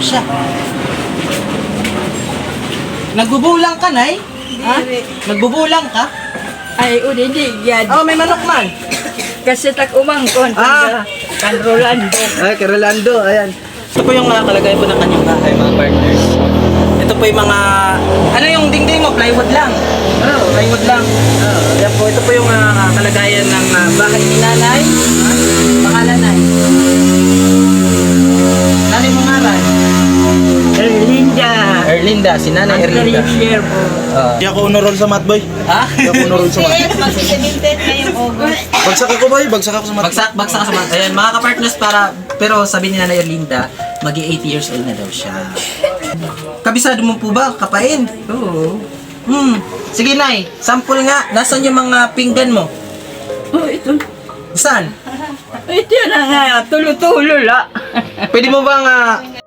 siya. Nagbubulang ka, Nay? Ha? Nagbubulang ka? Ay, udi di yan. Oh, may manok man. Kasi tak umangkon. Ah. Kan Rolando. Ay, kay Rolando, ayan. Ito po yung mga kalagay po ng kanyang bahay, mga partners. Ito po yung mga... Ano yung dingding mo? Plywood lang. Oh, plywood lang. Oh, ayan po, ito po yung ah, kalagayan ng ah, bahay ni nanay. Pangalan nay. Erlinda, si nanay Erlinda. share mo. Ah. Hindi ako unorol sa matboy. ha? Hindi ako unorol sa mat. Magsisintintin ngayong August. Bagsak ako boy, bagsak ako sa mat. Bagsak, bagsak sa mga. Ayan, mga kapartners para, pero sabi ni Nanay Erlinda, magi 80 years old na daw siya. Kabisado mo po ba? Kapain? Oo. Hmm. Sige, Nay. Sample nga. Nasaan yung mga pinggan mo? Oh, ito. Saan? Ito na nga. Tulo-tulo la. Pwede mo bang ah,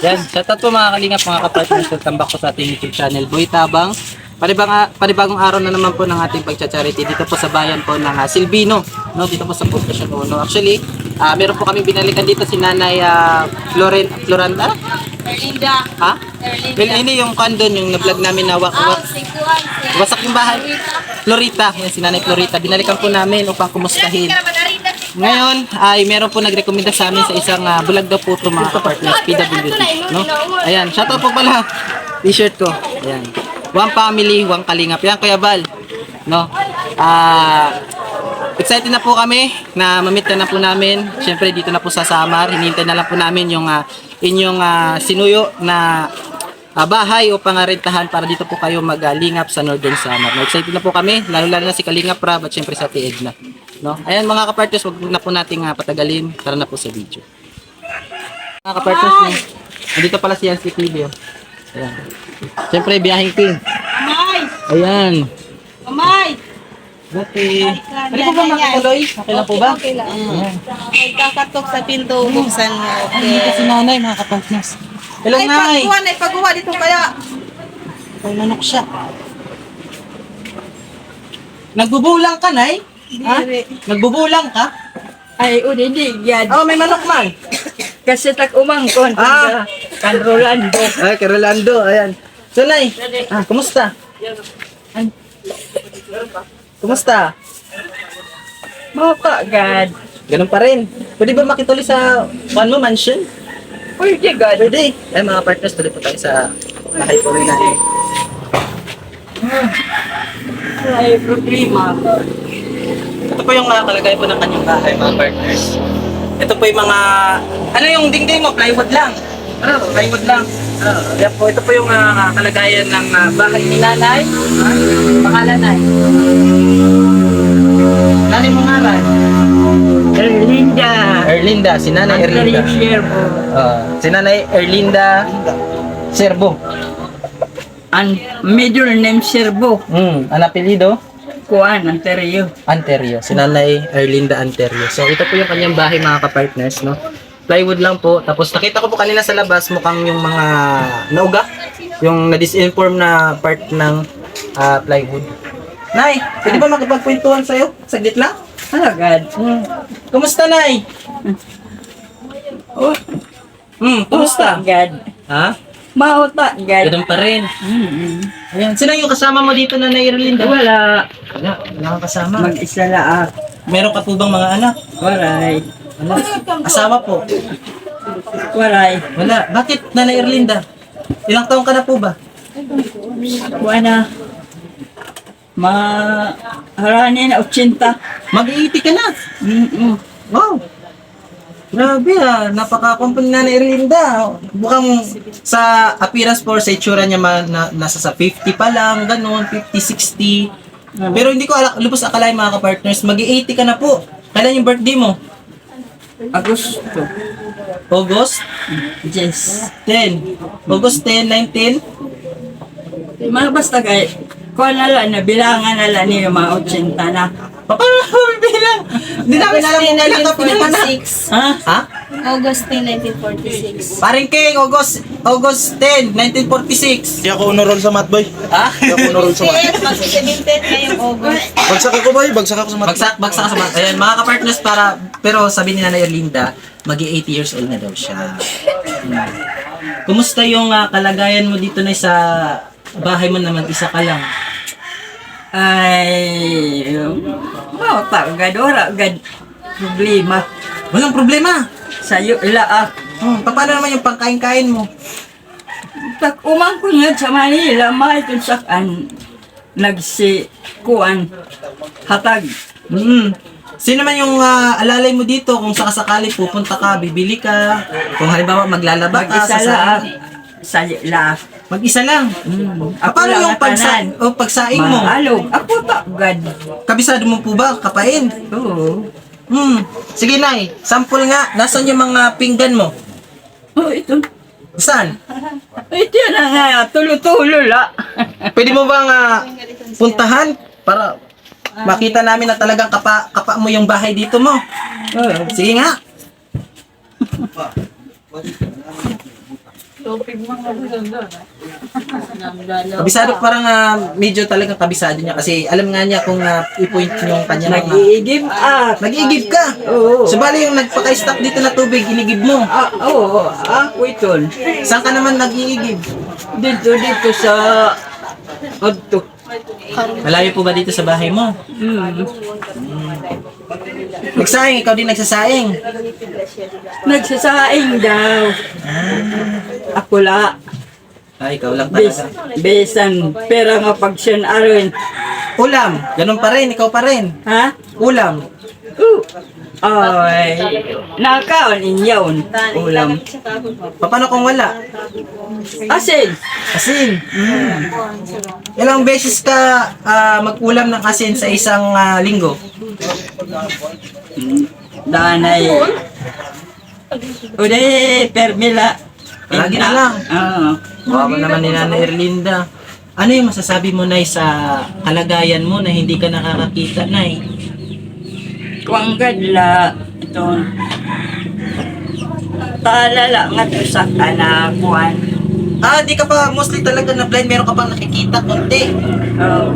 Yan, shoutout po mga kalingap, mga kapartners. Welcome back po sa ating YouTube channel, Boy Tabang. Panibang, panibagong araw na naman po ng ating pagcha-charity dito po sa bayan po ng ah, Silvino, no? dito po sa Poblacion 1. Actually, ah, meron po kami binalikan dito si Nanay ah, Floren, Floranda? Erlinda. Ha? Well, ini yung kandon, yung na-vlog namin na wak, wak, sikuan. wasak yung bahay. Florita, yan si Nanay Florita. Binalikan po namin upang kumustahin. Ngayon ay meron po nagrekomenda sa amin sa isang uh, bulag daw po ito mga partners PWD, no? Ayan, shoutout po pala. T-shirt ko. Ayan. One family, one kalingap. Yan Kuya Bal. No? Ah excited na po kami na mamit na, na po namin. Siyempre dito na po sa Samar. Hinihintay na lang po namin yung ah, inyong ah, sinuyo na ah, bahay o pangarentahan para dito po kayo maglingap sa Northern Samar. Excited na po kami, lalo-lalo na si Kalingap Rab at syempre sa Ate Edna. No? Ayan mga kapartners, wag na po nating ah, patagalin. Tara na po sa video. Mga kapartners, no? Nandito pala si Yancy TV. Oh. Ayan. Siyempre, biyahing king. Amay! Ayan. Amay! Dati. Ano po ba makatuloy? Okay lang po ba? Okay lang. Ayan. Ay, kakatok sa pinto, buksan mo. Ay, dito si nanay, mga kapartners. Hello, Ay, nay. pagkuhan, ay pagkuha dito kaya. May manok siya. Nagbubulang ka, nay? Ha? Nagbubulang ka? Ay, udi di yan. Oh, may manok man. Kasi tak umangkon. Ah. Kan Rolando. Ay, kay Rolando, ayan. So, nay, ah, kumusta? Kumusta? Maka, God. Ganun pa rin. Pwede ba makituloy sa one mo mansion? Pwede, God. Pwede. Ay, mga partners, tuloy po tayo sa bahay po rin natin. Ay, problema. Ito po yung mga kalagay po ng kanyang bahay, mga partners. Ito po yung mga... Ano yung dingding mo? Plywood lang. Oh, plywood lang. Oh, yan po. Ito po yung ah, kalagayan ng ah, bahay ni nanay. Ha? Pangalan nay. Nanay mo nga ran? Erlinda. Erlinda, si nanay Erlinda. share mo. Ah, si nanay Erlinda Serbo. Ang middle name Serbo. Hmm, ang apelido? Kuan, Anterio. Anterio. Si Nanay Erlinda Anterio. So, ito po yung kanyang bahay mga kapartners, no? Plywood lang po. Tapos, nakita ko po kanina sa labas, mukhang yung mga nauga. Yung na-disinform na part ng ah, plywood. Nay, pwede ba makipagkwentuhan sa'yo? Saglit lang? Ah, God. Hmm. Kumusta, Nay? Oh, Hmm, kumusta? God. Ha? Mauta, God. Ganun pa rin. Mm-mm. Ayan. Sino yung kasama mo dito, Nanay Erlinda? Wala. Wala. Wala kang kasama. Mag-isa la Meron ka po bang mga anak? Waray. Ano? Asawa po? Waray. Wala. Bakit, Nanay Erlinda? Ilang taong ka na po ba? Wala. Ma... Harani na 80. Mag-80 ka na. Mm-mm. Wow. Grabe ah, napaka-company na ni Erlinda. Mukhang sa appearance po, sa itsura niya ma, na, nasa sa 50 pa lang, ganun, 50, 60. Pero hindi ko ala, lubos akalain mga ka-partners, mag-80 ka na po. Kailan yung birthday mo? Agosto. August Yes. 10. August 10, 19. Mga basta kay, nala na, bilangan nala niyo yung mga 80 na. Paano bilang? Hindi namin alam kung kailan ka pinanganak. 1946. Ha? Ha? August 10, 1946. Paring King, August, August 10, 1946. Di ako honor roll sa math boy. Ha? Di ako honor roll sa math. Magsi-17 ngayong August. Bagsak ako boy, bagsak ako sa math. Bagsak, bagsak ka sa mga. Ayan, mga kapartners para, pero sabi ni Nanay Erlinda, magi 80 years old na daw siya. Hmm. Kumusta yung ah, kalagayan mo dito na sa bahay mo naman, isa ka lang? Ay, mau tak agad ora agad problema Walang problema. sayo ila ah. Hmm, pa- paano naman yung pangkain-kain mo? Tak umang ko nga sa Manila, may ito sa an nagsi kuan hatag. Hmm. Sino man yung ah, alalay mo dito kung sakasakali pupunta ka, bibili ka, kung halimbawa maglalaba ka, Mag-isa sa lang. Sayo ila. Mag-isa lang. Mm. Ah, paano yung pagsa tanan. o pagsaing mo? Mahalog. Ako tak agad. Kabisado mo po ba? Kapain? Oo. Hmm. Sige, Nay. Sample nga. Nasaan yung mga pinggan mo? Oh, ito. Saan? Ito na nga, tulo-tulo la. Pwede mo bang ah, puntahan para makita namin na talagang kapa, kapa mo yung bahay dito mo? Oo. Sige nga. Kabisado parang ah, medyo talagang kabisado niya kasi alam nga niya kung ah, i-point yung kanya mga... Nag-iigib ah. Nag-igib ka! Oo. So bali yung nagpaka-stop dito na tubig, inigib mo. Ah, oo, ako ito. Saan ka naman nag-iigib? Dito, dito sa... Odto. Malayo po ba dito sa bahay mo? Mm. Nagsaing, ikaw din nagsasaing. Nagsasaing daw. Ako la. Ay, ikaw lang Bes, talaga. besan. Pera nga pag siyan aron. Ulam, ganun pa rin, ikaw pa rin. Ha? Ulam. Uh. Ay, nakaon inyaon. Ulam. Paano kung wala? Asin. Asin. Mm. Ilang beses ka ah, mag-ulam ng asin sa isang ah, linggo? Danay. Uday, permila. Lagi na lang. Oo. Wawa naman ni Nana Erlinda. Ano yung masasabi mo, Nay, sa kalagayan mo na hindi ka nakakakita, Nay? Kuang gadla. Ito. Taalala nga to sa kanakuan. Ah, di ka pa mostly talaga na blind. Meron ka pang nakikita, konti. Oo.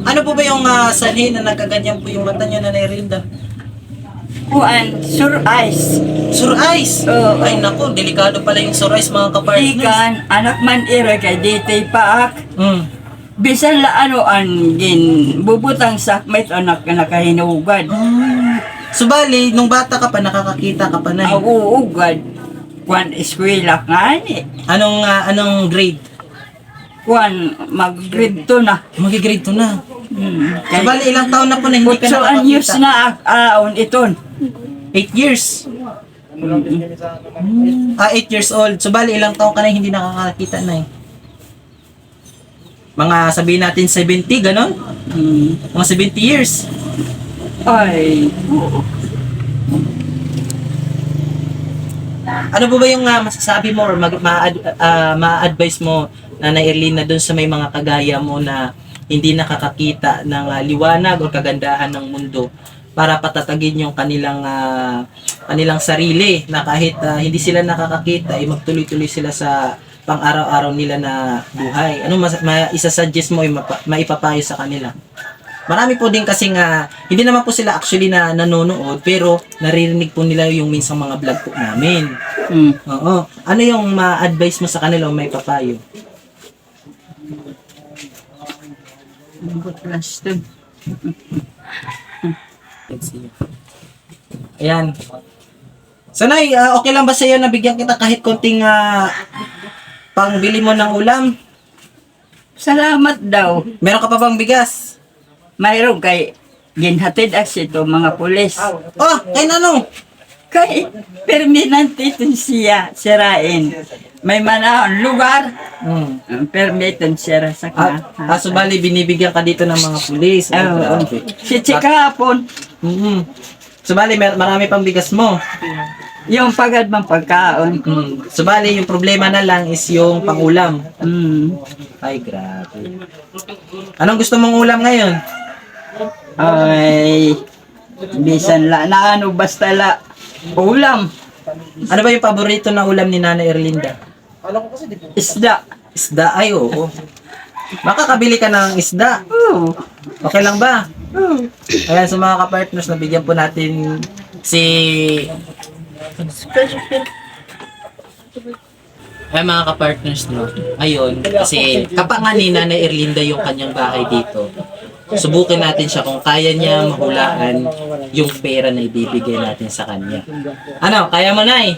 Ano po ba yung uh, sanhi na nagkaganyan po yung mata niyo, Nana Erlinda? Kuan, sur ice. Sur eyes. Oo. Ay, naku, delikado pala yung sur eyes, mga kapartners. Ikan, anak man ira kay ditay paak. Hmm. Bisan la ano an gin bubutang sakmet anak ka nakahinugad. So, bali, nung bata ka pa, nakakakita ka pa, Nay. Auugad. Kuan eskwela nga ni. Anong, ah, anong grade? Kuan mag-grade to na. Magi-grade 2 na. Hmm. So, bali, ilang taon na po na hindi ka Kutso an years nakakakita? na ak- aon iton. 8 years. Ah, 8 years old. So, bali, ilang taon ka na hindi nakakakita na eh? Mga sabihin natin 70, ganon? Hmm. Mga 70 years. Ay. Ano po ba yung ah, masasabi mo or mag, ma-ad- ah, ma-advise mo Nanay Erlina doon sa may mga kagaya mo na hindi nakakakita ng ah, liwanag o kagandahan ng mundo para patatagin yung kanilang ah, kanilang sarili na kahit ah, hindi sila nakakakita ay magtuloy-tuloy sila sa pang-araw-araw nila na buhay. Ano mas, ma, isa-suggest mo ay mapa- maipapayo sa kanila? Marami po din kasi nga, hindi naman po sila actually na nanonood, pero naririnig po nila yung minsang mga vlog po namin. Hmm. Oo. Ano yung ma-advise mo sa kanila o may papayo? Butlas to. Ayan. Sanay, ah, okay lang ba sa'yo na bigyan kita kahit konting ah, pangbili mo ng ulam? Salamat daw. Meron ka pa bang bigas? Mayroon kay ginhatid as ito mga pulis. Oh, kay nanong. Kay permanente ito siya sirain. May manahon lugar. Hmm. uh, Permitan sira sa Ah, ah, so bali, binibigyan ka dito ng mga pulis. Oo. grabe. Si Chikapon, Mm-hmm. Subali, mer- marami pang bigas mo. Yung pagad mang pagkaon. Mm. Subali, yung problema na lang is yung pangulam. Mm. Ay, grabe. Anong gusto mong ulam ngayon? Ay, bisan la na ano basta la ulam, Ano ba yung paborito na ulam ni Nana Erlinda? isda. Isda? Ay, oo. Makakabili ka ng isda. Oo. Okay lang ba? Ayan, sa mga ka-partners, nabigyan po natin si... Ay, mga ka-partners, no? Ayun, kasi kapanga ni Nanay Erlinda yung kanyang bahay dito. Subukin natin siya kung kaya niya mahulaan yung pera na ibibigay natin sa kanya. Ano, kaya mo, Nay?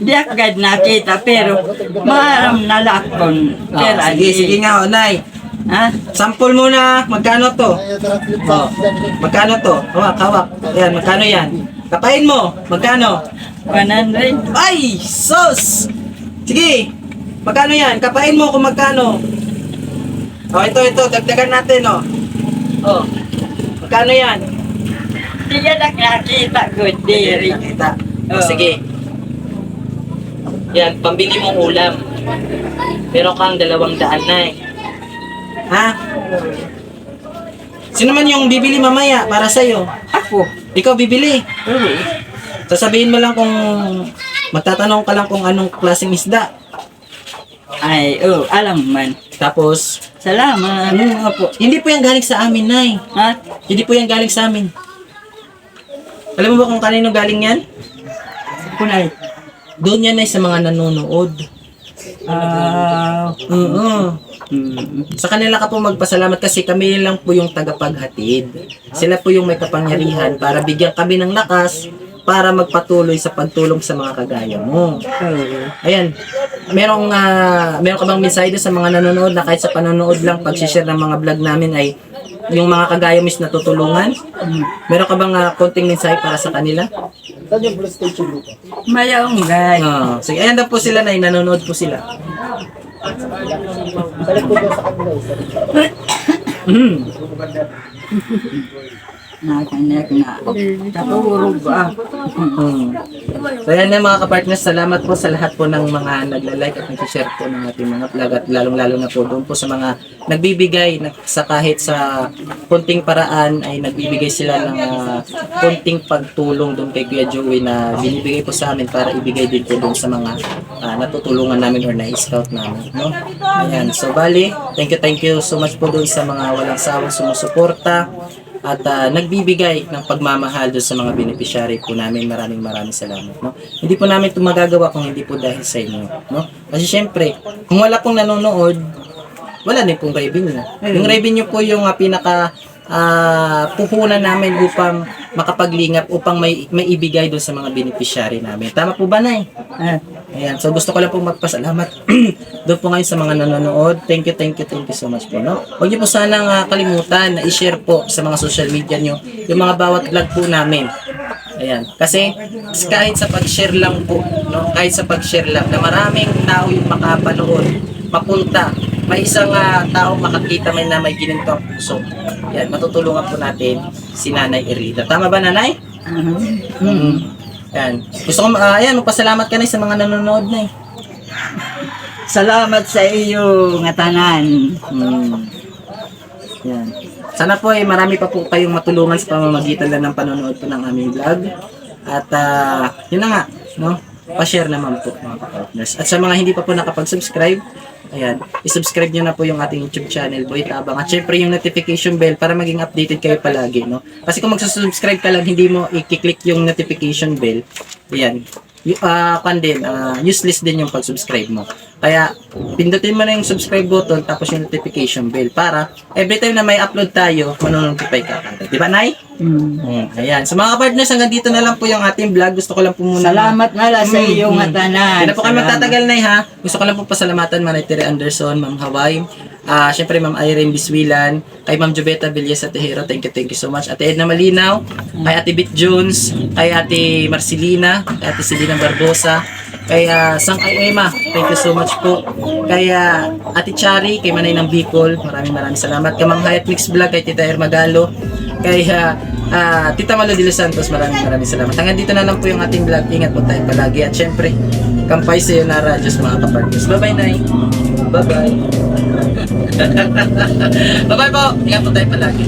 Di agad nakita pero maram na lakon. Oh, Pero sige, sige nga, oh, Nay. Ha? Sample muna, magkano to? Oh, magkano to? Hawak, hawak. Ayan, magkano yan? Kapain mo, magkano? 100. Ay, sus! Sige, magkano yan? Kapain mo kung magkano. Oh, ito, ito, dagdagan natin, oh. Oh, magkano yan? Di ka na nakita good diri. Kita. Oh, Oh. sige. Yan, pambili mong ulam. Pero kang dalawang daan na eh. Ha? Sino man yung bibili mamaya para sa'yo? Ako. Ikaw bibili. Oo. Sasabihin mo lang kung magtatanong ka lang kung anong klaseng isda. Ay, oh, alam man. Tapos, Salamat. ano nga po? Hindi po yan galing sa amin, Nay. Ha? Hindi po yan galing sa amin. Alam mo ba kung kanino galing yan? Kunay. Doon yan, Nay, sa mga nanonood. Ah, Oo. mm, Sa kanila ka po magpasalamat kasi kami lang po yung tagapaghatid. Sila po yung may kapangyarihan para bigyan kami ng lakas para magpatuloy sa pagtulong sa mga kagaya mo. oo. Ayan, merong, ah, meron ka bang mensahe doon sa mga nanonood na kahit sa panonood lang, pag-share ng mga vlog namin ay yung mga kagaya mis natutulungan? Meron ka bang ah, konting mensahe para sa kanila? Mayroong guy. Ah, sige, ayan daw po sila na nanonood po sila. Mm. Nakanek na. Tapurog ah. Mm. So yan na mga kapartners, salamat po sa lahat po ng mga nagla-like at nag-share po ng ating mga vlog at lalong-lalo na po doon po sa mga nagbibigay na, sa kahit sa konting paraan ay nagbibigay sila ng ah, konting pagtulong doon kay Kuya Joey na binibigay po sa amin para ibigay din po doon sa mga ah, natutulungan namin or na-scout namin. No? Ayan, so bali, thank you, thank you so much po doon sa mga walang sawang sumusuporta at ah, nagbibigay ng pagmamahal doon sa mga beneficiary po namin. Maraming maraming salamat. No? Hindi po namin ito magagawa kung hindi po dahil sa inyo. No? Kasi syempre, kung wala pong nanonood, wala din pong revenue. Yung revenue po yung ah, pinaka ah, puhunan namin upang makapaglingap, upang may, may ibigay doon sa mga beneficiary namin. Tama po ba, Nay? Ah, Ayan, so gusto ko lang pong magpasalamat doon po ngayon sa mga nanonood. Thank you, thank you, thank you so much po, no? Huwag niyo po sanang ah, kalimutan na i-share po sa mga social media niyo yung mga bawat vlog po namin. Ayan, kasi kahit sa pag-share lang po, no? Kahit sa pag-share lang na maraming tao yung makapanood, mapunta, may isang ah, tao makakita may na may ginito ang puso. Yan, matutulungan po natin si Nanay Erlita. Tama ba, Nanay? mhm. Mm. Yan. Gusto ko, uh, ayan, magpasalamat ka na sa mga nanonood na eh. Salamat sa iyo nga tanan. Mm. Yan. Sana po eh, marami pa po kayong matulungan sa pamamagitan lang ng panonood po ng aming vlog. At ah, yun na nga, no? Pa-share naman po mga partners. At sa mga hindi pa po nakapag-subscribe, ayan, i-subscribe nyo na po yung ating YouTube channel, Boy Tabang. At syempre yung notification bell para maging updated kayo palagi, no? Kasi kung magsusubscribe ka lang, hindi mo i-click yung notification bell, ayan, y- ah kan din, ah, useless din yung pag-subscribe mo. Kaya, pindutin mo na yung subscribe button tapos yung notification bell para every time na may upload tayo, manonotify ka agad. Di ba, Nay? Mm. Mm, ayan. So mga partners, hanggang dito na lang po yung ating vlog. Gusto ko lang po muna Salamat na lang sa Mm, iyo mm. nga tanan. Hindi na po kami magtatagal na ha. Gusto ko lang po pasalamatan Manay Tere Anderson, Ma'am Hawaii, ah syempre Ma'am Irene Biswilan, kay Ma'am Jubeta Villas at Tejero, thank you, thank you so much. Ate Edna Malinaw, kay Ate Bit Jones, kay Ate Marcelina, kay Ate Selena Barbosa, kay ah, Sang kay Emma, thank you so much po. Kay ah, Ate Chari, kay Manay ng Bicol, maraming maraming salamat. Kay Ma'am Hayat Mix Vlog, kay Tita Ermagalo, kay ah, ah, Tita Malo de los Santos, maraming maraming salamat. Hanggang dito na lang po yung ating vlog. Ingat po tayo palagi. At syempre, kampay sa iyo na radyos mga kapartners. Bye-bye, Nay. Bye-bye. Bye-bye po. Ingat po tayo palagi.